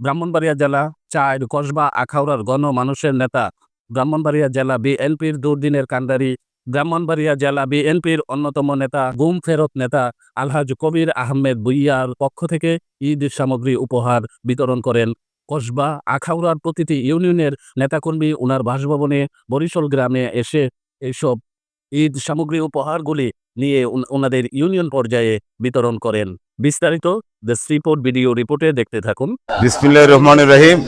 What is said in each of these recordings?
ব্রাহ্মণবাড়িয়া জেলা চার কসবা আখাউড়ার গণ মানুষের নেতা। ব্রাহ্মণবাড়িয়া জেলা বিএনপির দুর্দিনের কান্ডারি ব্রাহ্মণবাড়িয়া জেলা বিএনপির অন্যতম নেতা, গুম ফেরত নেতা আলহাজ কবির আহমেদ বুইয়ার পক্ষ থেকে ঈদ সামগ্রী উপহার বিতরণ করেন। কসবা আখাউড়ার প্রতিটি ইউনিয়নের নেতাকর্মী ওনার বাসভবনে বরিশাল গ্রামে এসে এইসব ঈদ সামগ্রী উপহারগুলি নিয়ে ওনাদের ইউনিয়ন পর্যায়ে বিতরণ করেন। বিস্তারিত দ্য শ্রীপোর্ট ভিডিও রিপোর্টে দেখতে থাকুন। বিসমিল্লাহ রহমান রহিম।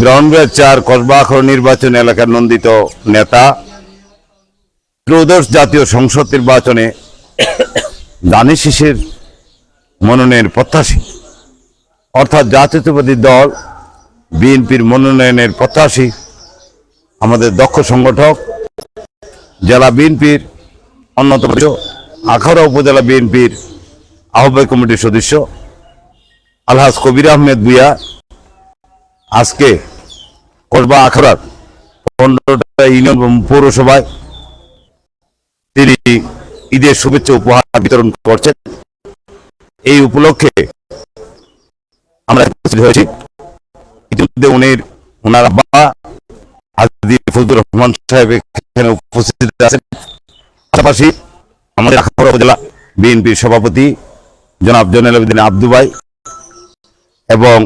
ব্রাউনবাজার চার কসবা আখড় নির্বাচন এলাকার নন্দিত নেতা। ত্রয়োদশ জাতীয় সংসদ নির্বাচনে দানি শিশির মনোনয়নের প্রত্যাশী। অর্থাৎ জাতীয়তাবাদী দল বিএনপির মনোনয়নের প্রত্যাশী আমাদের দক্ষ সংগঠক। জেলা বিএনপির অন্যতম আখাউড়া উপজেলা বিএনপির আহ্বায়ক কমিটির সদস্য আলহাজ কবির আহমেদ বুয়া আজকে কসবা আখড়ার পনেরোটা ইউনিয়ন পৌরসভায় তিনি ঈদের শুভেচ্ছা উপহার বিতরণ করছেন। এই উপলক্ষে আমরা উপস্থিত হয়েছি। ইতিমধ্যে উনির ওনার আব্বা হাজি ফজলুর রহমান সাহেব এখানে উপস্থিত আছেন। পাশাপাশি আমাদের আখাউড়া উপজেলা বিএনপির সভাপতি জনাব জনাল আবেদিন আব্দু ভাই এবং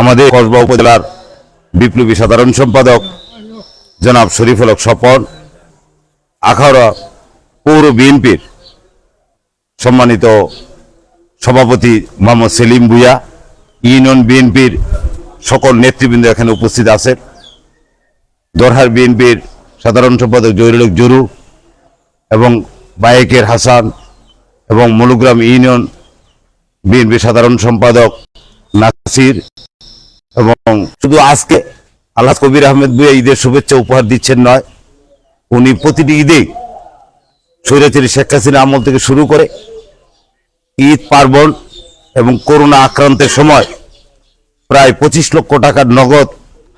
আমাদের কসবা উপজেলার বিপ্লবী সাধারণ সম্পাদক জনাব শরীফুল হক স্বপন, আখাউড়া পৌর বিএনপির সম্মানিত সভাপতি মোহাম্মদ সেলিম ভুইয়া, ইউনিয়ন বিএনপির সকল নেতৃবৃন্দ এখানে উপস্থিত আছেন। দরহার বিএনপির সাধারণ সম্পাদক জহিরুল জরু এবং বায়েকের হাসান এবং মনুগ্রাম ইউনিয়ন বিএনপির সাধারণ সম্পাদক নাসির এবং শুধু আজকে আল্লাহ কবির আহমেদ বুয়া ঈদের শুভেচ্ছা উপহার দিচ্ছেন নয়, উনি প্রতিটি ঈদে স্বৈরাচারী শেখ হাসিনা আমল থেকে শুরু করে ঈদ পার্বণ এবং করোনা আক্রান্তের সময় প্রায় পঁচিশ লক্ষ টাকার নগদ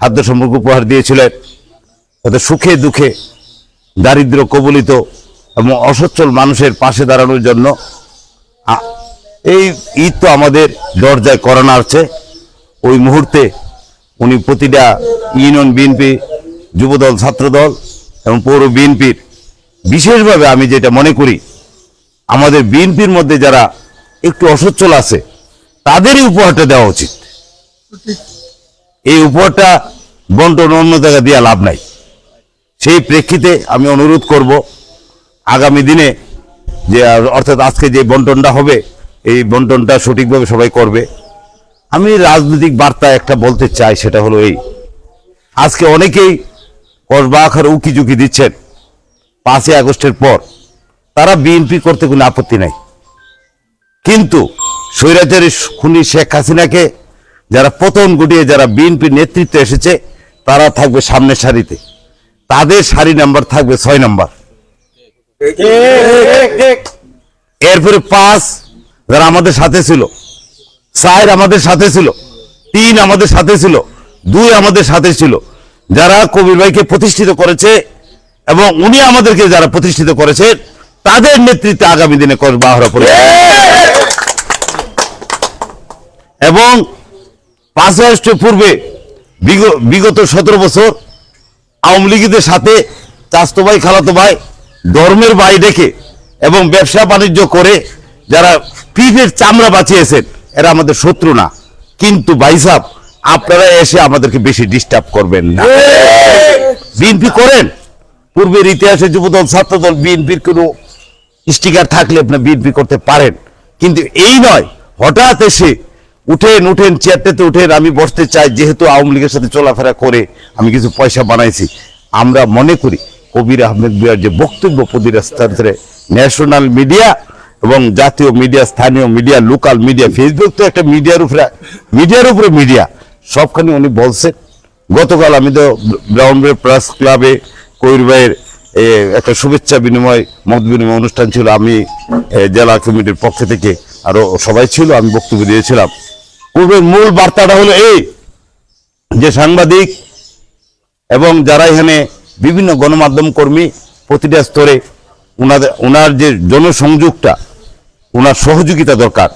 খাদ্য সম্পর্ক উপহার দিয়েছিলেন। তাদের সুখে দুঃখে দারিদ্র কবলিত এবং অসচ্ছল মানুষের পাশে দাঁড়ানোর জন্য এই ঈদ তো আমাদের দরজায় করানো আছে। ওই মুহূর্তে উনি প্রতিটা ইউনিয়ন বিএনপি, যুবদল, ছাত্রদল এবং পৌর বিএনপির বিশেষভাবে আমি যেটা মনে করি, আমাদের বিএনপির মধ্যে যারা একটু অসচ্ছল আছে, তাদেরই উপহারটা দেওয়া উচিত। এই উপহারটা বন্টন অন্য জায়গায় দেওয়া লাভ নাই। সেই প্রেক্ষিতে আমি অনুরোধ করব আগামী দিনে যে অর্থাৎ আজকে যে বন্টনটা হবে, এই বন্টনটা সঠিকভাবে সবাই করবে। আমি রাজনৈতিক বার্তা একটা বলতে চাই, সেটা হলো এই। আজকে অনেকেই কসবা আখার উকি ঝুঁকি দিচ্ছেন। পাঁচই আগস্টের পর তারা বিএনপি করতে কোনো আপত্তি নাই। কিন্তু স্বৈরাচারী খুনি শেখ হাসিনাকে যারা পতন ঘটিয়ে যারা বিএনপির নেতৃত্বে এসেছে, তারা থাকবে সামনের সারিতে। তাদের সারি নাম্বার থাকবে ছয় নাম্বার। এরপরে পাঁচ যারা আমাদের সাথে ছিল, চার আমাদের সাথে ছিল, তিন আমাদের সাথে ছিল, দুই আমাদের সাথে ছিল, যারা কবির ভাইকে প্রতিষ্ঠিত করেছে এবং উনি আমাদেরকে যারা প্রতিষ্ঠিত করেছে, তাদের নেতৃত্বে আগামী দিনে আহরা করে এবং পাঁচ আগস্টের পূর্বে বিগ- বিগত সতেরো বছর আওয়ামী লীগীদের সাথে চাস্তো ভাই, খালাতো ভাই ধর্মের ভাই ডেকে এবং ব্যবসা বাণিজ্য করে যারা পিঠের চামড়া বাঁচিয়েছেন, এরা আমাদের শত্রু না। কিন্তু ভাইসাব আপনারা এসে আমাদেরকে বেশি ডিস্টার্ব করবেন না। বিএনপি করেন? পূর্বের ইতিহাসে যুবদল, ছাত্রদল বিএনপির কোনো স্টিকার থাকলে আপনি বিএনপি করতে পারেন। কিন্তু এই নয়, হঠাৎ এসে উঠেন উঠেন চেয়ারটাতে উঠেন, আমি বসতে চাই, যেহেতু আওয়ামী লীগের সাথে চলাফেরা করে আমি কিছু পয়সা বানাইছি। আমরা মনে করি কবির আহমেদ বিয়ার যে বক্তব্য প্রতিরাস্তান্তরে ন্যাশনাল মিডিয়া এবং জাতীয় মিডিয়া স্থানীয় মিডিয়া লোকাল মিডিয়া ফেসবুক তো একটা মিডিয়ার উপরে মিডিয়ার উপরে মিডিয়া সবখানে উনি বলছেন, গতকাল আমি তো ব্রাউনবে প্রেস ক্লাবে কবির ভাইয়ের একটা শুভেচ্ছা বিনিময়, মত বিনিময় অনুষ্ঠান ছিল। আমি জেলা কমিটির পক্ষ থেকে আরও সবাই ছিল, আমি বক্তব্য দিয়েছিলাম। পূর্বের মূল বার্তাটা হলো এই, যে সাংবাদিক এবং যারা এখানে বিভিন্ন গণমাধ্যম কর্মী প্রতিটা স্তরে ওনাদের ওনার যে জনসংযোগটা ওনার সহযোগিতা দরকার।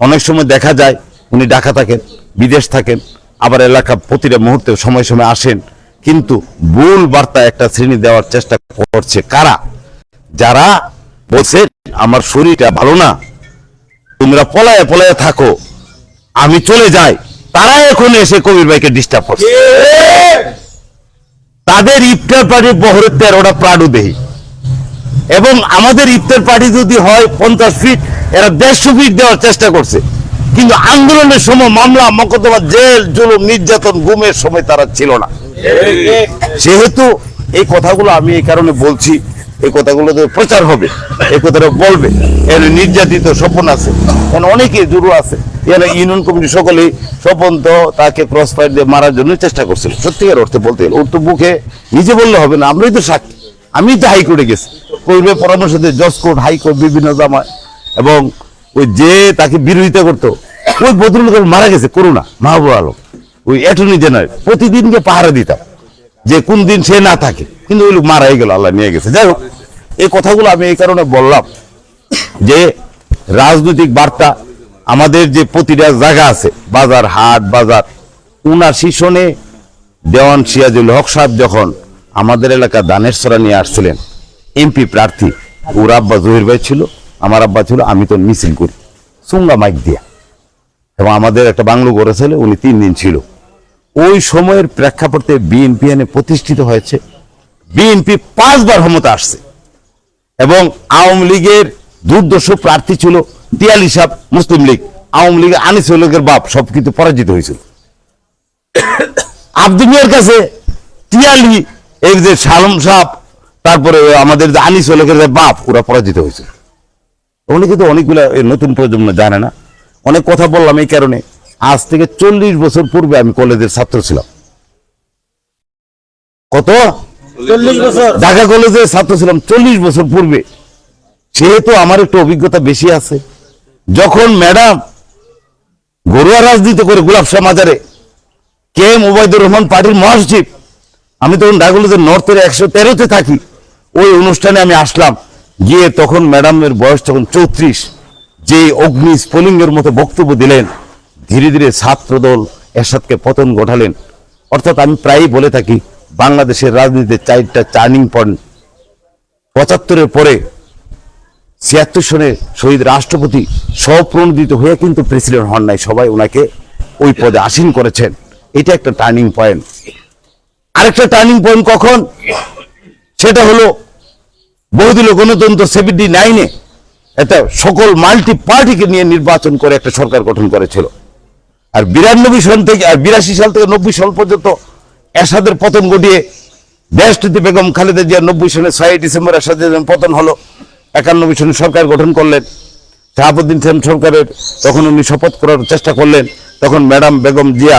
অনেক সময় দেখা যায় উনি ঢাকা থাকেন, বিদেশ থাকেন, আবার এলাকা প্রতিটা মুহূর্তে সময় সময় আসেন, কিন্তু ভুল বার্তা একটা শ্রেণি দেওয়ার চেষ্টা করছে কারা? যারা বলছে, আমার শরীরটা ভালো না, তোমরা পলায় পলায় থাকো, আমি চলে যাই। তারা এখন এসে কবির ভাইকে ডিস্টার্ব করছে। তাদের ইফতার পার্টি বহরের তেরোটা প্রাণু দেহি। এবং আমাদের ইফতার পার্টি যদি হয় পঞ্চাশ ফিট এরা দেড়শো ফিট দেওয়ার চেষ্টা করছে। কিন্তু আন্দোলনের সময় মামলা মকদ্দমা জেল জুলুম নির্যাতন গুমের সময় তারা ছিল না। সেহেতু এই কথাগুলো আমি এই কারণে বলছি এই কথাগুলো তো প্রচার হবে এই কথাটা বলবে। এর নির্যাতিত স্বপন আছে, এখানে অনেকে জুড়ু আছে। এখানে ইউনিয়ন কমিটি সকলেই স্বপন তো তাকে ক্রস ফায়ার দিয়ে মারার জন্য চেষ্টা করছিল। সত্যিকার অর্থে বলতে গেলে ওর তো মুখে নিজে বললে হবে না, আমরাই তো সাক্ষী। আমি তো হাইকোর্টে গেছি। কর্মী পরামর্শ দিয়ে জজ কোর্ট হাইকোর্ট বিভিন্ন জামায় এবং ওই যে তাকে বিরোধিতা করতো, ওই ভদ্রলোকের মারা গেছে, করুণা, মাহবুব আলম। ওই অ্যাটর্নি জেনারেল প্রতিদিনকে পাহারা দিতাম। যে কোন দিন সে না থাকে। কিন্তু ওই লোক মারাই গেল, আল্লাহ নিয়ে গেছে। যাই হোক, এই কথাগুলো আমি এই কারণে বললাম যে রাজনৈতিক বার্তা আমাদের যে প্রতিটা জায়গা আছে, বাজার হাট, বাজার, উনার শিশনে দেওয়ান সিয়াজুল হক সাহেব যখন আমাদের এলাকা দানের সরা নিয়ে আসছিলেন, এমপি প্রার্থী, ওর আব্বা জহির ভাই ছিল, আমার আব্বা ছিল, আমি তো মিছিল করি, সুঙ্গা মাইক দিয়া। এবং আমাদের একটা বাংলো করেছিল উনি তিন দিন ছিল। ওই সময়ের প্রেক্ষাপটে বিএনপি এনে প্রতিষ্ঠিত হয়েছে। বিএনপি পাঁচবার ক্ষমতা আসছে এবং আওয়ামী লীগের দুর্দর্শ প্রার্থী ছিল তিয়ালি সাহ মুসলিম লীগ। আওয়ামী লীগের আনিসুল লীগের বাপ সব কিছু পরাজিত হয়েছিল। আব্দুল মিয়ার কাছে তিয়ালি এই যে সালম সাহ, তারপরে আমাদের যে আনিস লীগের যে বাপ, ওরা পরাজিত হয়েছিল উনি কিন্তু অনেকগুলো নতুন প্রজন্ম জানে না। অনেক কথা বললাম এই কারণে। আজ থেকে চল্লিশ বছর পূর্বে আমি কলেজের ছাত্র ছিলাম। কত? ঢাকা কলেজের ছাত্র ছিলাম চল্লিশ বছর পূর্বে। সেহেতু আমার একটু অভিজ্ঞতা বেশি আছে। যখন ম্যাডাম ঘরোয়া রাজনীতি করে গোলাপ শাহ মাজারে কে এম ওবায়দুর রহমান পার্টির মহাসচিব আমি তখন ঢাকা কলেজের নর্থের একশো তেরোতে থাকি। ওই অনুষ্ঠানে আমি আসলাম। গিয়ে তখন ম্যাডামের বয়স তখন চৌত্রিশ। যে অগ্নি স্ফুলিঙ্গের মতো বক্তব্য দিলেন ধীরে ধীরে ছাত্রদল এরশাদকে পতন ঘটালেন। অর্থাৎ আমি প্রায়ই বলে থাকি, বাংলাদেশের রাজনীতিতে চারটা টার্নিং পয়েন্ট। পঁচাত্তরের পরে ছিয়াত্তর সনে শহীদ রাষ্ট্রপতি স্বপ্রণোদিত হয়ে কিন্তু প্রেসিডেন্ট হন নাই। সবাই ওনাকে ওই পদে আসীন করেছেন। এটা একটা টার্নিং পয়েন্ট। আরেকটা টার্নিং পয়েন্ট কখন? সেটা হলো বহুদলীয় গণতন্ত্র সেভেন্টি নাইনে এটা সকল মাল্টি পার্টিকে নিয়ে নির্বাচন করে একটা সরকার গঠন করেছিল। আর বিরানব্বই সন থেকে, আর বিরাশি সাল থেকে নব্বই সাল পর্যন্ত এরশাদের পতন ঘটিয়ে দেশটিতে বেগম খালেদা জিয়া নব্বই সনে ছয় ডিসেম্বর এরশাদের পতন হলো, একানব্বই সনে সরকার গঠন করলেন। শাহাবুদ্দিন সেন সরকারের তখন উনি শপথ করার চেষ্টা করলেন। তখন ম্যাডাম বেগম জিয়া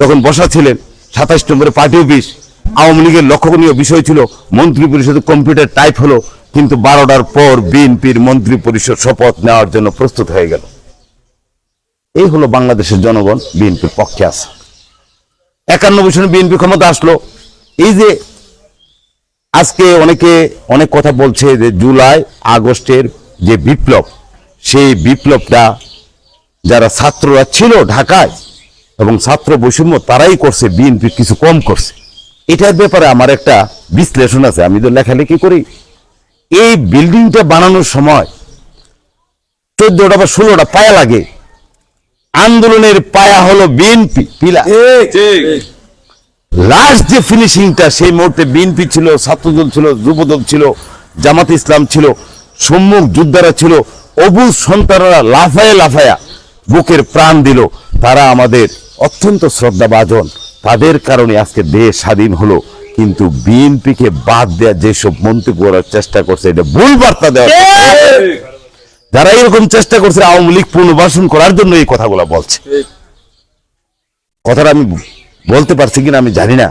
তখন বসা ছিলেন, সাতাশ নম্বরে পার্টি অফিস। আওয়ামী লীগের লক্ষণীয় বিষয় ছিল, মন্ত্রী পরিষদে কম্পিউটার টাইপ হলো, কিন্তু বারোটার পর বিএনপির মন্ত্রী পরিষদ শপথ নেওয়ার জন্য প্রস্তুত হয়ে গেল। এই হলো বাংলাদেশের জনগণ, বিএনপির পক্ষে আছে। একানব্বই সনে বিএনপি ক্ষমতা আসলো। এই যে আজকে অনেকে অনেক কথা বলছে যে জুলাই, আগস্টের যে বিপ্লব, সেই বিপ্লবটা যারা ছাত্ররা ছিল ঢাকায় এবং ছাত্র বৈষম্য তারাই করছে, বিএনপি কিছু কম করছে। এটার ব্যাপারে আমার একটা বিশ্লেষণ আছে, আমি তো লেখালেখি করি। এই বিল্ডিংটা বানানোর সময় চোদ্দটা বা ষোলোটা পায়া লাগে। আন্দোলনের পায়া হলো বিএনপি পিলা। লাস্ট যে ফিনিশিংটা সেই মুহূর্তে বিএনপি ছিল ছাত্রদল ছিল যুবদল ছিল জামাত ইসলাম ছিল সম্মুখ যোদ্ধারা ছিল অবুজ সন্তানরা লাফায়া লাফায়া বুকের প্রাণ দিল। তারা আমাদের অত্যন্ত শ্রদ্ধাভাজন। তাদের কারণে আজকে দেশ স্বাধীন হলো। কিন্তু বিএনপিকে বাদ দেওয়ার যেসব মন্ত্রী করার চেষ্টা করছে এটা ভুল বার্তা দেওয়া যারা এরকম চেষ্টা করছে আওয়ামী লীগ পুনর্বাসন করার জন্য এই কথাগুলো বলছে। কথাটা আমি বলতে পারছি কিনা আমি জানি না।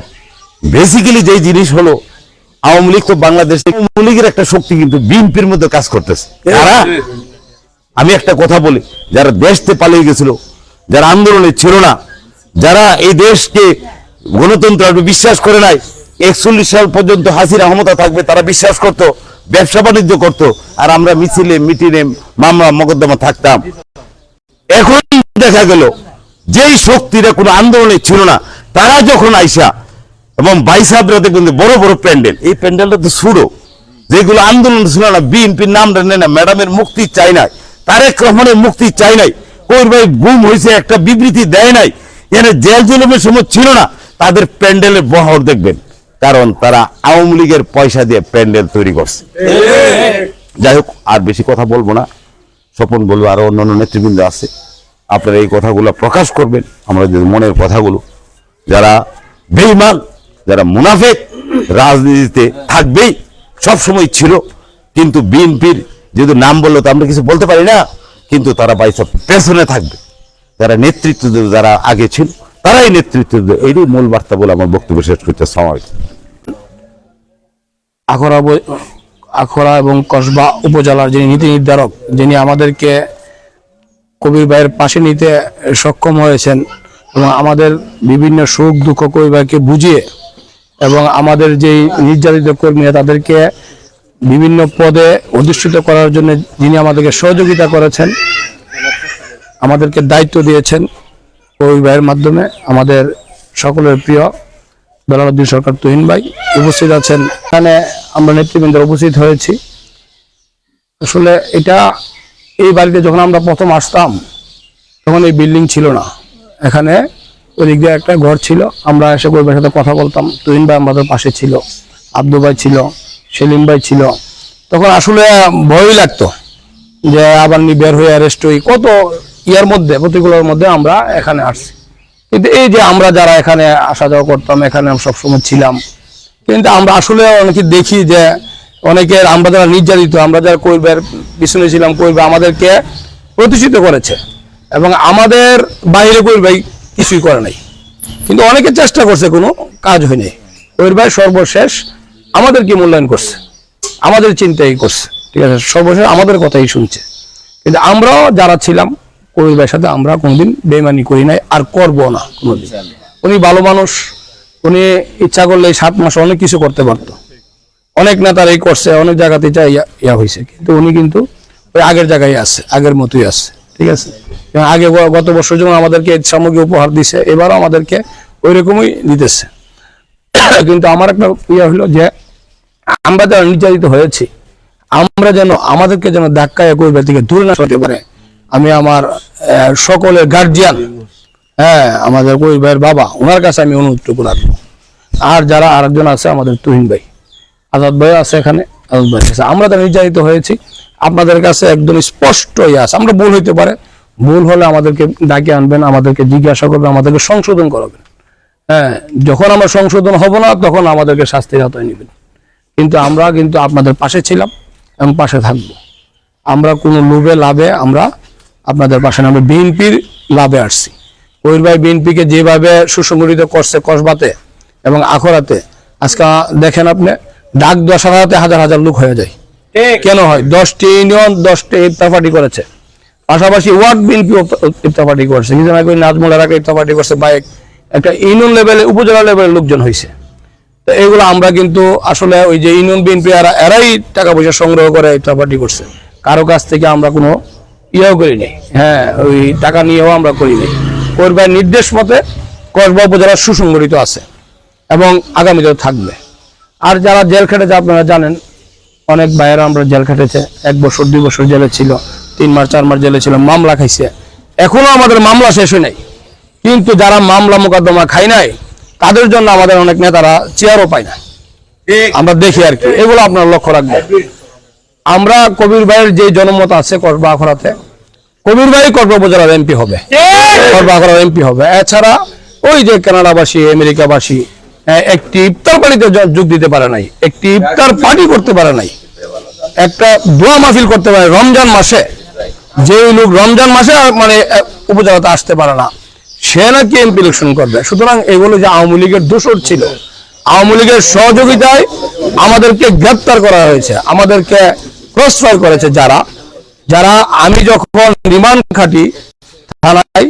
বেসিক্যালি যে জিনিস হলো আওয়ামী লীগ তো বাংলাদেশ আওয়ামী লীগের একটা শক্তি কিন্তু বিএনপির মধ্যে কাজ করতেছে। তারা আমি একটা কথা বলি যারা দেশতে পালিয়ে গেছিল যারা আন্দোলনে ছিল না যারা এই দেশকে গণতন্ত্র বিশ্বাস করে নাই একচল্লিশ সাল পর্যন্ত হাসিনা ক্ষমতা থাকবে তারা বিশ্বাস করত ব্যবসা বাণিজ্য করতো, আর আমরা মিছিলে, মিটিংয়ে মামলা, মকদ্দমা থাকতাম। এখন দেখা গেল, যেই শক্তিরা কোনো আন্দোলনে ছিল না, তারা যখন আইসা, এবং বাইসাবরা দেখবেন বড় বড় প্যান্ডেল, এই প্যান্ডেলটা তো সুড়ো যেগুলো আন্দোলন ছিল না, বিএনপির নামটা নেয় না, ম্যাডামের মুক্তি চাই নাই, তারেক রহমানের মুক্তি চাই নাই কইর ভাই গুম হয়েছে, একটা বিবৃতি দেয় নাই, এখানে জেল জুলুমের সময় ছিল না, তাদের প্যান্ডেলের বহর দেখবেন। কারণ তারা আওয়ামী লীগের পয়সা দিয়ে প্যান্ডেল তৈরি করছে। যাই হোক আর বেশি কথা বলব না। স্বপন বলব আরও অন্যান্য নেতৃবৃন্দ আছে। আপনারা এই কথাগুলো প্রকাশ করবেন। আমরা যদি মনের কথাগুলো যারা বেইমান যারা মুনাফেক রাজনীতিতে থাকবেই সবসময় ছিল। কিন্তু বিএনপির যেহেতু নাম বলল তো আমরা কিছু বলতে পারি না। কিন্তু তারা বাইসা পেছনে থাকবে। যারা নেতৃত্ব যারা আগে ছিল তারাই নেতৃত্ব দেবে। এইটাই মূল বার্তা বলে আমার বক্তব্য শেষ করতে সময় আখড়া বই- আখড়া এবং কসবা উপজেলার যিনি নীতি নির্ধারক, যিনি আমাদেরকে কবির ভাইয়ের পাশে নিতে সক্ষম হয়েছেন এবং আমাদের বিভিন্ন সুখ, দুঃখ কবির ভাইকে বুঝিয়ে এবং আমাদের যেই নির্যাতিত কর্মীরা তাদেরকে বিভিন্ন পদে অধিষ্ঠিত করার জন্য যিনি আমাদেরকে সহযোগিতা করেছেন, আমাদেরকে দায়িত্ব দিয়েছেন কবির ভাইয়ের মাধ্যমে আমাদের সকলের প্রিয় বেলালুদ্দিন সরকার তুহিন ভাই উপস্থিত আছেন। এখানে আমরা নেতৃবৃন্দ উপস্থিত হয়েছি। আসলে এটা এই বাড়িতে যখন আমরা প্রথম আসতাম, তখন এই বিল্ডিং ছিল না। এখানে ওদিক দিয়ে একটা ঘর ছিল। আমরা এসে গরিবের সাথে কথা বলতাম। তুহিন ভাই আমাদের পাশে ছিল, আব্দু ভাই ছিল, সেলিম ভাই ছিল। তখন আসলে ভয়ই লাগতো যে আবার নি বের হয়ে অ্যারেস্ট হই। কত ইয়ার মধ্যে, প্রতিকূলের মধ্যে আমরা এখানে আসছি। কিন্তু এই যে আমরা যারা এখানে আসা যাওয়া করতাম, এখানে সবসময় ছিলাম। কিন্তু আমরা আসলে অনেকে দেখি যে অনেকের আমরা যারা নির্যাতিত, আমরা যারা কৈবের পিছনে ছিলাম কৈবে আমাদেরকে প্রতিষ্ঠিত করেছে। এবং আমাদের বাইরে কৈর কিছুই করে নাই। কিন্তু অনেকে চেষ্টা করছে, কোনো কাজ হয়নি। কৈর ভাই সর্বশেষ আমাদেরকে মূল্যায়ন করছে? আমাদের চিন্তাই করছে। ঠিক আছে? সর্বশেষ আমাদের কথাই শুনছে। কিন্তু আমরাও যারা ছিলাম কবির সাথে আমরা কোনোদিন বেমানি করি নাই, আর করব না কোনোদিন। উনি ভালো মানুষ, উনি ইচ্ছা করলে সাত মাস অনেক কিছু করতে পারতো। অনেক নেতার এই করছে, অনেক জায়গাতে যা ইয়া হয়েছে কিন্তু উনি কিন্তু ওই আগের জায়গায় আছে, আগের মতোই আছে। ঠিক আছে? আগে গত বছর যেমন আমাদেরকে সামগ্রী উপহার দিছে, এবারও আমাদেরকে ওই রকমই দিতেছে। কিন্তু আমার একটা ইয়ে হলো যে, আমরা যারা নির্যাতিত হয়েছি, আমরা যেন আমাদেরকে যেন ধাক্কায় করবে থেকে দূরে না সরতে পারে আমি আমার সকলের গার্জিয়ান হ্যাঁ আমাদের কই ভাইয়ের বাবা ওনার কাছে আমি অনুরোধটুকু রাখব। আর যারা আরেকজন আছে, আমাদের তুহিন ভাই, আজাদ ভাই আছে এখানে, আজাদ ভাই আছে আমরা তো নির্যাতিত হয়েছি, আপনাদের কাছে একদম স্পষ্ট ইয়ে আছে। আমরা ভুল হইতে পারে, ভুল হলে আমাদেরকে ডাকে আনবেন, আমাদেরকে জিজ্ঞাসা করবেন, আমাদেরকে সংশোধন করাবেন। হ্যাঁ যখন আমরা সংশোধন হব না, তখন আমাদেরকে শাস্তির হাতে নেবেন। কিন্তু আমরা কিন্তু আপনাদের পাশে ছিলাম এবং পাশে থাকব। আমরা কোনো লোভে, লাভে আমরা আপনাদের পাশে না, আমরা বিএনপির লাভে আসছি। কবির ভাই বিএনপিকে যেভাবে সুসংগঠিত করছে কসবাতে এবং আখড়াতে আজকে দেখেন আপনি ডাক দশ হাজারতে হাজার হাজার লোক হয়ে যায়। কেন হয়? দশটি ইউনিয়ন দশটি ইফতার পার্টি করেছে। পাশাপাশি ওয়ার্ড বিএনপি ইফতার পার্টি করছে কিছু না নাজমুল এলাকা ইফতার পার্টি করছে বা একটা ইউনিয়ন লেভেলে উপজেলা লেভেলের লোকজন হয়েছে তো এগুলো আমরা কিন্তু আসলে ওই যে ইউনিয়ন বিএনপি এরা এরাই টাকা পয়সা সংগ্রহ করে ইফতার পার্টি করছে। কারও কাছ থেকে আমরা কোনো ইয়েও করি নাই হ্যাঁ ওই টাকা নিয়েও আমরা করি নাই করবার নির্দেশ মতে কসবা উপজেলা সুসংগঠিত আছে এবং আগামীতেও থাকবে। আর যারা জেল খেটেছে আপনারা জানেন অনেক ভাইয়েরা আমরা জেল খেটেছে এক বছর দুই বছর জেলে ছিল তিন মাস চার মাস জেলে ছিল মামলা খাইছে। এখনও আমাদের মামলা শেষ হয় নাই। কিন্তু যারা মামলা মোকদ্দমা খাই নাই তাদের জন্য আমাদের অনেক নেতারা চেয়ারও পায় না আমরা দেখি আর কি। এগুলো আপনারা লক্ষ্য রাখবেন। আমরা কবির ভাইয়ের যে জনমত আছে কসবা আখড়াতে কবির ভাই কসবা উপজেলার এমপি হবে। কসবা আখড়ার এমপি হবে। এছাড়া ওই যে কানাডাবাসী আমেরিকাবাসী একটি ইফতার পার্টিতে যোগ দিতে পারে নাই একটি ইফতার পার্টি করতে পারে নাই একটা দোয়া মাহফিল করতে পারে রমজান মাসে যে লোক রমজান মাসে মানে উপজেলাতে আসতে পারে না সে নাকি এমপি ইলেকশন করবে। সুতরাং এগুলো যে আওয়ামী লীগের দোষর ছিল আওয়ামী লীগের সহযোগিতায় আমাদেরকে গ্রেপ্তার করা হয়েছে আমাদেরকে ফায়ার করেছে যারা যারা আমি যখন রিমান্ড খাটি থানায়,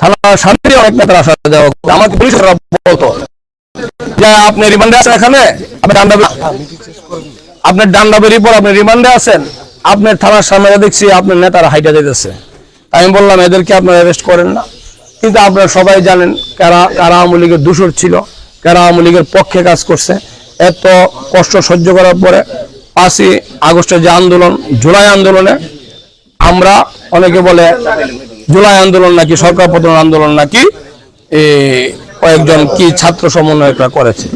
থানার সামনে অনেক নেতার আসা যাওয়া আমাকে পুলিশরা বলতো আপনি রিমান্ডে আছেন এখানে? আপনি ডান্ডা আপনার ডান্ডা বেরিয়ে পর আপনি রিমান্ডে আছেন? আপনার থানার সামনে দেখছি আপনার নেতারা হাইটা যেতেছে আমি বললাম, এদেরকে আপনারা অ্যারেস্ট করেন না। কিন্তু আপনারা সবাই জানেন কারা কারা আওয়ামী লীগের দূষর ছিল, কারা আওয়ামী লীগের পক্ষে কাজ করছে। এত কষ্ট সহ্য করার পরে পাঁচই আগস্টের যে আন্দোলন, জুলাই আন্দোলনে আমরা অনেকে বলে জুলাই আন্দোলন নাকি সরকার পতন আন্দোলন নাকি কয়েকজন কি ছাত্র সমন্বয়করা করেছে।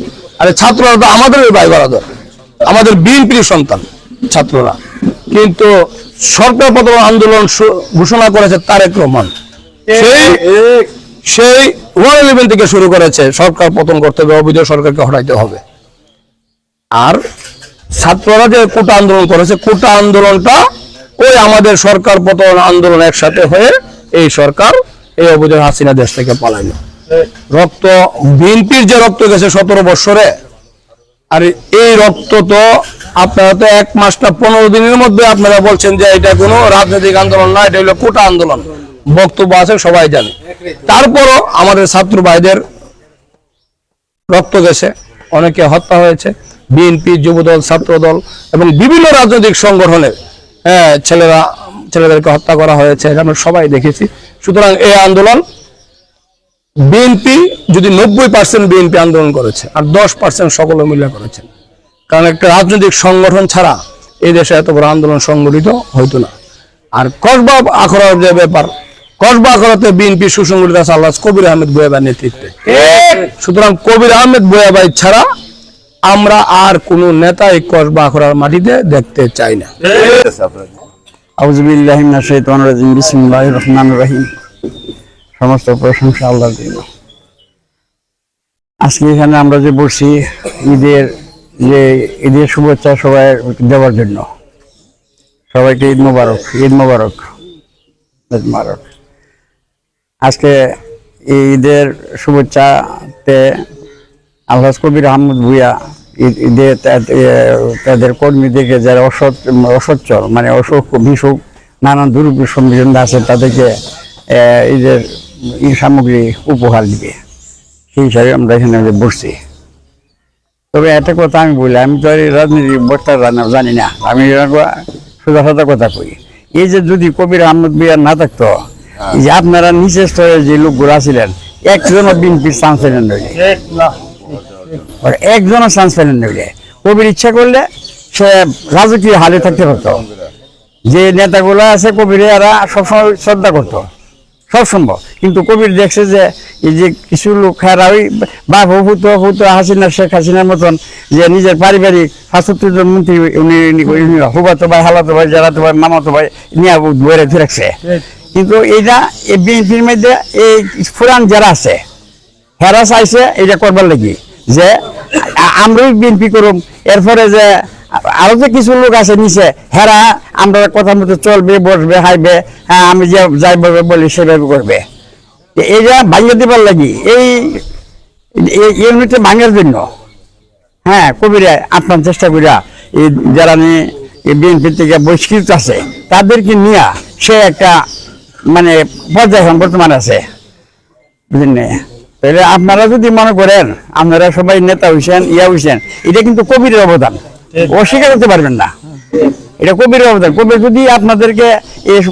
আরে ছাত্ররা তো আমাদের ভাই বরাদর আমাদের বিএনপির সন্তান ছাত্ররা। কিন্তু সরকার পতন আন্দোলন ঘোষণা করেছে তারেক রহমান। সেই সেই ওয়ান ইলেভেন থেকে শুরু করেছে সরকার পতন করতে হবে, অবৈধ সরকারকে হটাইতে হবে। আর ছাত্ররা যে কোটা আন্দোলন করেছে, কোটা আন্দোলনটা ওই আমাদের সরকার পতন আন্দোলন একসাথে হয়ে এই সরকার এই অবৈধ হাসিনা দেশ থেকে পালাইল। রক্ত, বিএনপির যে রক্ত গেছে সতেরো বৎসরে, আর এই রক্ত তো আপনারা তো এক মাসটা পনেরো দিনের মধ্যে আপনারা বলছেন যে এটা কোনো রাজনৈতিক আন্দোলন না, এটা হলো কোটা আন্দোলন। বক্তব্য আছে, সবাই জানে। তারপরও আমাদের ছাত্র ভাইদের রক্ত গেছে, অনেকে হত্যা হয়েছে। বিএনপি, যুবদল, ছাত্রদল এবং বিভিন্ন রাজনৈতিক সংগঠনের হ্যাঁ ছেলেরা, ছেলেদেরকে হত্যা করা হয়েছে আমরা সবাই দেখেছি। সুতরাং এই আন্দোলন বিএনপি যদি নব্বই পার্সেন্ট বিএনপি আন্দোলন করেছে আর দশ পার্সেন্ট সকলে মিলে করেছেন কারণ একটা রাজনৈতিক সংগঠন ছাড়া এই দেশে এত বড় আন্দোলন সংগঠিত হইতো না। আর কসবা আখড়ার যে ব্যাপার, কসবা আখড়াতে বিএনপি সুসংগঠিত আছে আল্লাহ কবির আহমেদ বয়াবার নেতৃত্বে। সুতরাং কবির আহমেদ বয়াবাই ছাড়া আমরা আর কোন নেতা এই কসবা আখড়ার মাটিতে দেখতে চাই না। সমস্ত প্রশংসা আল্লাহর জন্য। আজকে এখানে আমরা যে বসছি ঈদের যে ঈদের শুভেচ্ছা সবাই দেওয়ার জন্য। সবাইকে ঈদ মোবারক ঈদ মোবারক ঈদ মোবারক। আজকে এই ঈদের শুভেচ্ছাতে আল্লাহ কবির আহমদ এ, তাদের কর্মীদেরকে যারা অসৎ অসচ্ছল মানে অসুখ বিসুখ নানান দুর্গ সম্মিলন আছে তাদেরকে এ, ঈদের ই সামগ্রী উপহার দিবে। সেই হিসাবে আমরা এখানে বসছি। তবে একটা কথা আমি বলি আমি তো রাজনীতি বক্তা জানা- না। আমি সোজা সোজা কথা কই। এই যে যদি কবির আহমদ বিয়ার না থাকতো যে আপনারা নিচের স্তরে যে লোকগুলো ছিলেন একজনও বিনপির চান্স পেলেন আর একজনও চান্স পেলেন নইলে কবির ইচ্ছা করলে সে রাজকীয় হালে থাকতে পারতো। যে নেতাগুলো আছে কবিরে এরা সবসময় শ্রদ্ধা কিন্তু কবির দেখছে যে এই যে কিছু লোক হাসিনা শেখ হাসিনার মতন যে নিজের পারিবারিক স্বাস্থ্য মন্ত্রী উনি হুবাতো ভাই, হালাতো ভাই, জালাতো ভাই, মামাতো ভাই, নিয়ে ধরে রাখছে। কিন্তু এইটা এই বিএনপির মধ্যে এই ফুরান যারা আছে, হেরা চাইছে এটা করবার লাগি। যে আমরাই বিএনপি করুম। এরপরে যে আরও যে কিছু লোক আছে নিচে, হেরা আমরা কথা মতো চলবে, বসবে, হাইবে হ্যাঁ আমি যে যাইভাবে বলি সেভাবে করবে। এ- এইটা ভাঙিয়ে দিবার লাগি, এই ইউনিটে ভাঙার জন্য হ্যাঁ কবিরা আপনার চেষ্টা করিয়া এই যারা বিএনপি থেকে বহিষ্কৃত আছে, তাদেরকে নিয়ে সে একটা মানে পর্যায় এখন বর্তমান আছে। বুঝলেন? তাহলে আপনারা যদি মনে করেন আপনারা সবাই নেতা হইছেন ইয়া হইছেন এটা কিন্তু কবিরের অবদান। অস্বীকার করতে পারবেন না। এটা কবিরের অবদান। কবির যদি আপনাদেরকে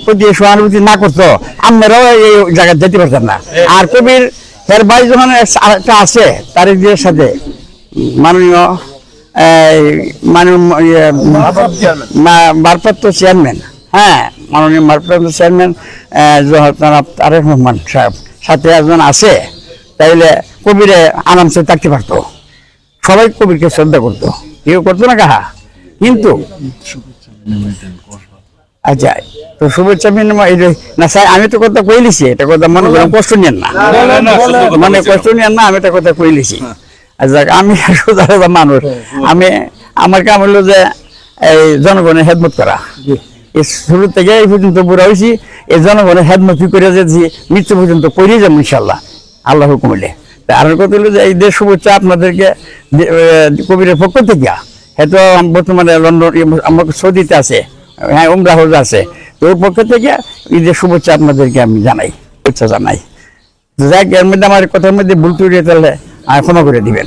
প্রতি সহানুভূতি না করতো আপনারাও এই জায়গায় যেতে পারতেন না। আর কবির এর ভাই যখন একটা আছে তারিখদের সাথে মাননীয় মাননীয় ইয়ে, ভারপ্রাপ্ত চেয়ারম্যান হ্যাঁ মাননীয় ভারপ্রাপ্ত চেয়ারম্যান জনাব তারেক রহমান সাহেব। সাথে একজন আছে তাইলে কবিরে আরামসে থাকতে পারতো। সবাই কবিরকে শ্রদ্ধা করতো। কেউ করতো না কাহা? কিন্তু আচ্ছা তো শুভেচ্ছা বিনিময় না স্যার আমি তো কথা কইলিছি এটা কথা মনে করেন কষ্ট নিয়েন না। মানে কষ্ট নিয়েন না আমি এটা কথা কইলিছি আচ্ছা আমি সোজা সোজা মানুষ। আমি আমার কাম হলো যে এই জনগণের হেদমত করা। এই শুরু থেকে এই পর্যন্ত বুড়া হয়েছি এই জনগণের হেদমত কি করে যাচ্ছি মৃত্যু পর্যন্ত করিয়ে যাব ইনশাল্লাহ। আল্লাহ হুকুমলে তা আর কথা হলো যে এই দেশ শুভেচ্ছা আপনাদেরকে কবিরের পক্ষ থেকে। হয়তো বর্তমানে লন্ডন আমার সৌদিতে আছে হ্যাঁ উমরা হাউস আছে। তো ওর পক্ষ থেকে ঈদের শুভেচ্ছা আপনাদেরকে আমি জানাই, শুভেচ্ছা জানাই। যাক, এর মধ্যে আমার কথার মধ্যে ভুল ত্রুটি তাহলে ক্ষমা করে দিবেন।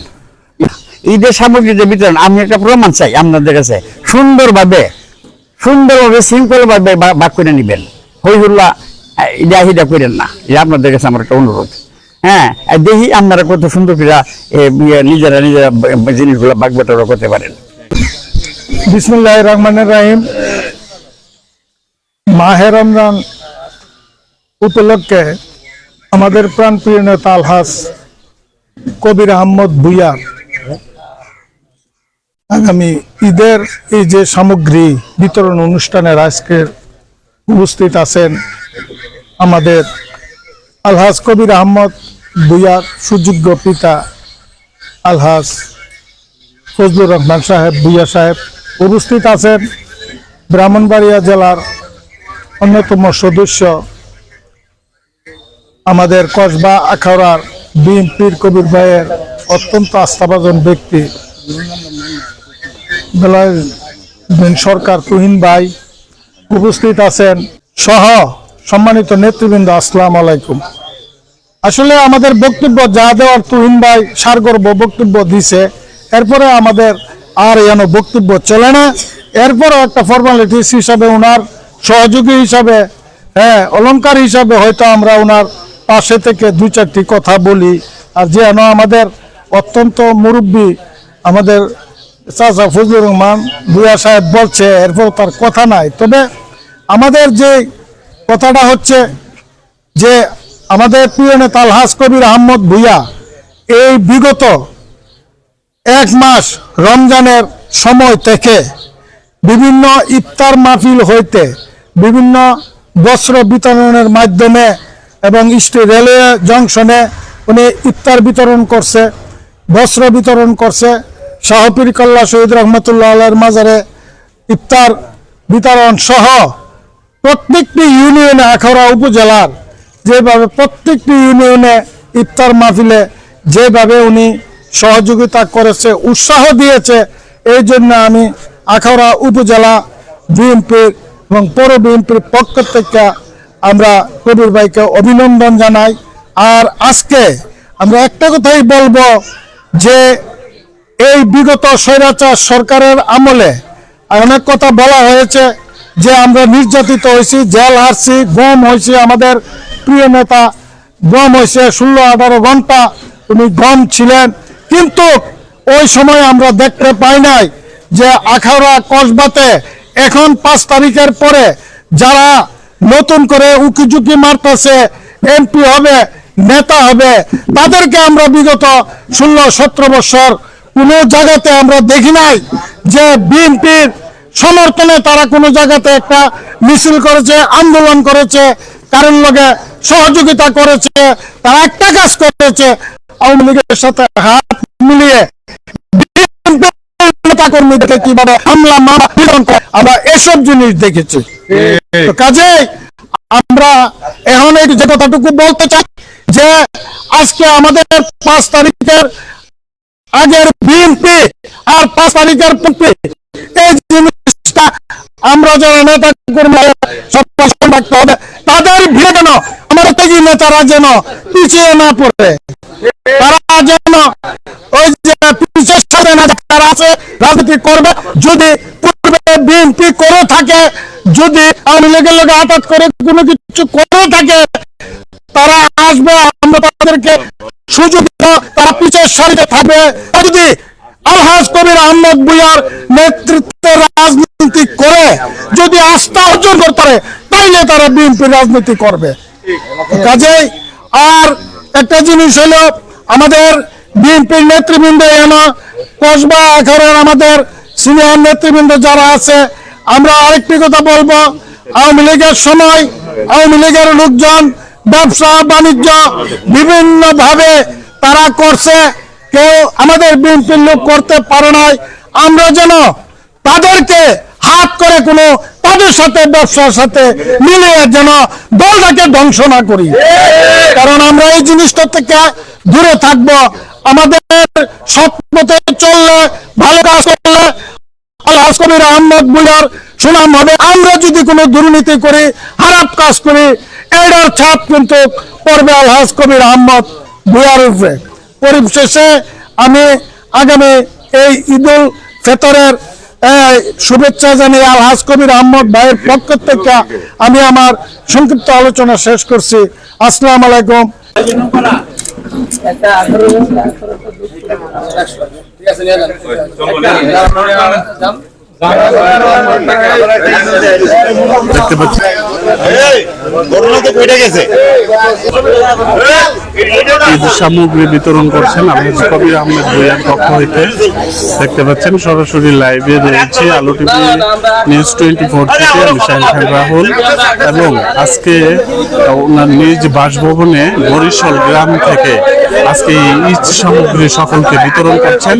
ঈদের সামগ্রী যে বিতরণ, আমি একটা প্রমাণ চাই আপনাদের কাছে। সুন্দরভাবে সুন্দরভাবে, শৃঙ্খলভাবে ভাগ করে নেবেন। হই হুল্লা এটা হিটা করেন না। এটা আপনাদের কাছে আমার একটা অনুরোধ। হ্যাঁ দেখি আপনারা কত সুন্দর করে ইয়ে, নিজেরা নিজেরা জিনিসগুলো বাগবাটোয়ারা করতে পারেন। বিসমুল্লাহ রহমানের রাহিম। মাহে রমজান উপলক্ষে আমাদের প্রাণপ্রিয় নেতা আলহাস কবির আহমদ ভুইয়ার আগামী ঈদের এই যে সামগ্রী বিতরণ অনুষ্ঠানের আজকের উপস্থিত আছেন আমাদের আলহাস কবির আহমদ ভুইয়ার সুযোগ্য পিতা আলহাস ফজলুর রহমান সাহেব ভুইয়া সাহেব উপস্থিত আছেন ব্রাহ্মণবাড়িয়া জেলার অন্যতম সদস্য আমাদের কসবা আখাউড়ার বিএনপির কবির ভাইয়ের অত্যন্ত আস্থাভাজন ব্যক্তি। সরকার তুহিন ভাই উপস্থিত আছেন। সহ সম্মানিত নেতৃবৃন্দ, আসসালাম আলাইকুম। আসলে আমাদের বক্তব্য যা দেওয়ার তুহিন ভাই সারগর্ব বক্তব্য দিছে, এরপরে আমাদের আর যেন বক্তব্য চলে না। এরপরে একটা ফর্মালিটিস হিসাবে ওনার সহযোগী হিসাবে হ্যাঁ অলংকার হিসাবে হয়তো আমরা ওনার পাশে থেকে দু চারটি কথা বলি। আর যেন আমাদের অত্যন্ত মুরব্বী আমাদের চাচা ফজলুর রহমান ভুয়া সাহেব বলছে এরপর তার কথা নাই। তবে আমাদের যে কথাটা হচ্ছে যে আমাদের প্রিয় নেতা আলহাস কবির আহমদ ভুইয়া এই বিগত এক মাস রমজানের সময় থেকে বিভিন্ন ইফতার মাহফিল হইতে বিভিন্ন বস্ত্র বিতরণের মাধ্যমে এবং স্টে রেলওয়ে জংশনে উনি ইফতার বিতরণ করছে, বস্ত্র বিতরণ করছে। শাহপীর কল্লা শহীদ রহমতুল্লাহ আল্লাহর মাজারে ইফতার বিতরণ সহ প্রত্যেকটি ইউনিয়নে আখাউড়া উপজেলার যেভাবে প্রত্যেকটি ইউনিয়নে ইফতার মাহফিলে যেভাবে উনি সহযোগিতা করেছে, উৎসাহ দিয়েছে, এই জন্য আমি আখাউড়া উপজেলা বিএনপির এবং পৌর বিএনপির পক্ষ থেকে আমরা কবির ভাইকে অভিনন্দন জানাই। আর আজকে আমরা একটা কথাই বলব যে, এই বিগত স্বৈরাচার সরকারের আমলে অনেক কথা বলা হয়েছে যে আমরা নির্যাতিত হয়েছি, জেল হারছি গম হয়েছে আমাদের প্রিয় নেতা গম হয়েছে ষোলো, আঠারো ঘণ্টা উনি গম ছিলেন। কিন্তু ওই সময় আমরা দেখতে পাই নাই যে আখাউড়া কসবাতে এখন পাঁচ তারিখের পরে যারা নতুন করে উকি ঝুঁকি মারতেছে এমপি হবে, নেতা হবে, তাদেরকে আমরা বিগত ষোলো, সতেরো বছর কোনো জায়গাতে আমরা দেখি নাই যে বিএনপির সমর্থনে তারা কোনো জায়গাতে একটা মিছিল করেছে, আন্দোলন করেছে, কারণ লগে সহযোগিতা করেছে, তারা একটা কাজ করেছে, আওয়ামী লীগের সাথে হাত মিলিয়ে নেতা কর্মীদেরকে কীভাবে মারা আমরা এসব জিনিস দেখেছি। আমরা এখন বলতে চাই, যে আজকে আমাদের পাঁচ আগের বিএনপি আর পাঁচ তারিখের এই রাজনীতি করবে, যদি পূর্বে বিএনপি করে থাকে, যদি আওয়ামী লীগের লোক আঘাত করে, কোনো কিছু করে থাকে, তারা আসবে, আমরা তাদেরকে সুযোগ তারা পিছিয়ে সারিতে থাকবে। যদি আলহাজ কবির আহমদ বুয়ার নেতৃত্বে রাজনীতি করে যদি আস্থা অর্জন করতে পারে, তাইলে তারা বিএনপি রাজনীতি করবে। কাজেই আর একটা জিনিস হলো, আমাদের বিএনপির নেতৃবৃন্দ এন কসবা আখারের আমাদের সিনিয়র নেতৃবৃন্দ যারা আছে, আমরা আরেকটি কথা বলব, আওয়ামী লীগের সময় আওয়ামী লীগের লোকজন, ব্যবসা, বাণিজ্য বিভিন্ন ভাবে তারা করছে। কেউ আমাদের বিএনপির লোক করতে পারে নাই। আমরা যেন তাদেরকে হাত করে কোনো তাদের সাথে ব্যবসার সাথে মিলিয়ে যেন দলটাকে ধ্বংস না করি। কারণ আমরা এই জিনিসটা থেকে দূরে থাকব। আমাদের সৎ পথে চললে, ভালো কাজ করলে আল্লাহ কবির আহমদ বুলার সুনাম হবে। আমরা যদি কোনো দুর্নীতি করি, খারাপ কাজ করি এটার ছাপ কিন্তু পড়বে আলহাজ কবির আহমদ বুয়ার উপরে। পরিশেষে আমি আগামী এই ঈদুল ফেতরের শুভেচ্ছা জানিয়ে আলহাজ কবির আহমদ ভাইয়ের পক্ষ থেকে আমি আমার সংক্ষিপ্ত আলোচনা শেষ করছি। আসসালাম আলাইকুম। সামগ্রী বিতরণ করছেন আলহাজ কবির আহমেদ ভুইয়ার পক্ষ হইতে। দেখতে পাচ্ছেন, সরাসরি লাইভে রয়েছে আলো টিভি নিউজ টোয়েন্টি ফোর থেকে আমি শাহিন রাহুল। এবং আজকে ওনার নিজ বাসভবনে বরিশাল গ্রাম থেকে আজকে ঈদ সামগ্রী সকলকে বিতরণ করছেন।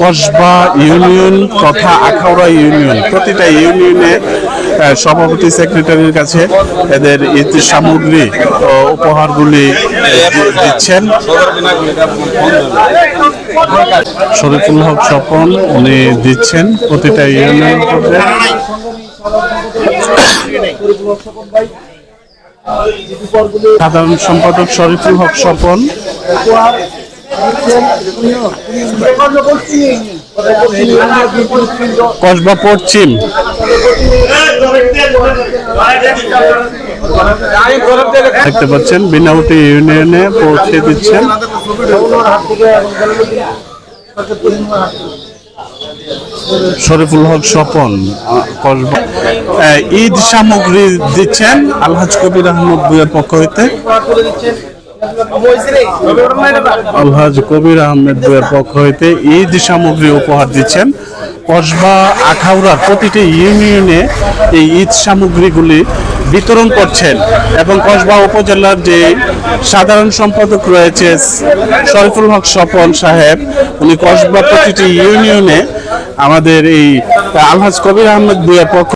কসবা ইউনিয়ন তথা আখাউড়া ইউনিয়ন, প্রতিটা ইউনিয়নে সভাপতি সেক্রেটারির কাছে এদের ঈদ সামগ্রী উপহারগুলি দিচ্ছেন। শরীফুল হক স্বপন উনি দিচ্ছেন প্রতিটা ইউনিয়ন সাধারণ সম্পাদক শরীফুল হক স্বপন। কসবা পশ্চিম। দেখতে পাচ্ছেন, বিনাউটি ইউনিয়নে পৌঁছে দিচ্ছেন। শরীফুল হক স্বপন ঈদ সামগ্রী দিচ্ছেন আলহাজ কবির আহমদ বুয়ের পক্ষ হইতে। আলহাজ কবির আহমেদ বইয়ের পক্ষ হইতে ঈদ সামগ্রী উপহার দিচ্ছেন। কসবা আখাউড়ার প্রতিটি ইউনিয়নে এই ঈদ সামগ্রীগুলি বিতরণ করছেন এবং কসবা উপজেলার যে সাধারণ সম্পাদক রয়েছে শরীফুল হক স্বপন সাহেব, উনি কসবা প্রতিটি ইউনিয়নে আমাদের এই আলহাজ কবির আহমেদ বইয়ের পক্ষ